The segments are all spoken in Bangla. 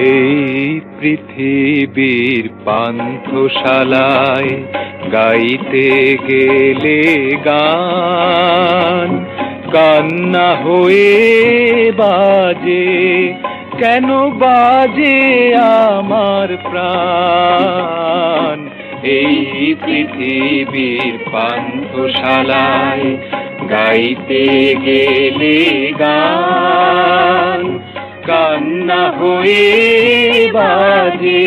এই পৃথিবীর পান্থশালায় গাইতে গেলে গান কান্না হয়ে বাজে কেন বাজে আমার প্রাণ? এই পৃথিবীর পান্থশালায় গাইতে গেলে গান। কান্না হয়ে বাজে,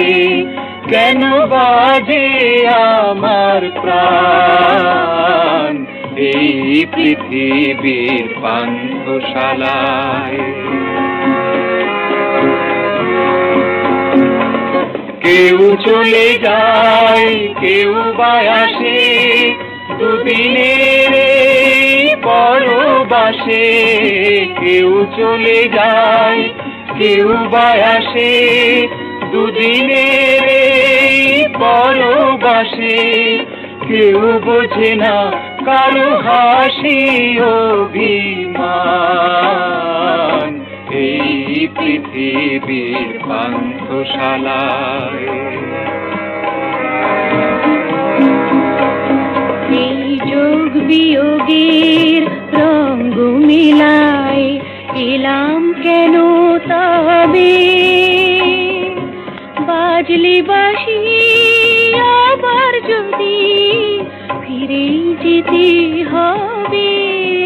কেন বাজে আমার প্রাণ? এই পৃথিবীর পান্থশালায় কেউ চলে যায়, কেউ বা আসে, দুদিনের পরবাসে। কেউ চলে যায়, কেউ বা আসে, দুদিনের পরবাসে। কেউ বোঝে না কারও হাসি অভিমান। এই পৃথিবীর পান্থশালায় এই যোগ বিয়োগের রঙ্গ মিলায় এলাম কেন তবে? বাজলি বাসি আবার যদি ফিরে যেতে হবে।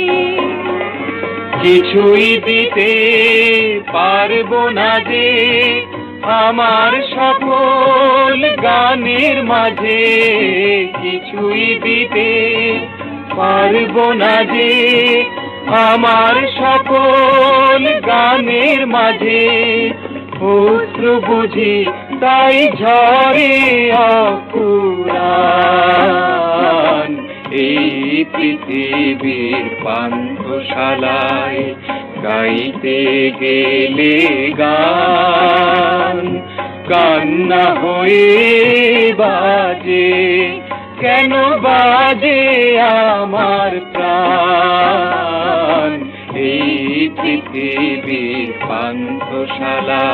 কিছুই দিতে পারব না যে আমার সকল গানের মাঝে। কিছুই দিতে পারব না যে আমার সকল গানের মাঝে। অশ্রু বুঝি তাই ঝরে অপুরাণ এই পৃথিবীর পান্থশালায় গাইতে গেলে গান। কান্না হয়ে বাজে, কেন বাজে আমার প্রাণ? এই পৃথিবীর পান্থশালা।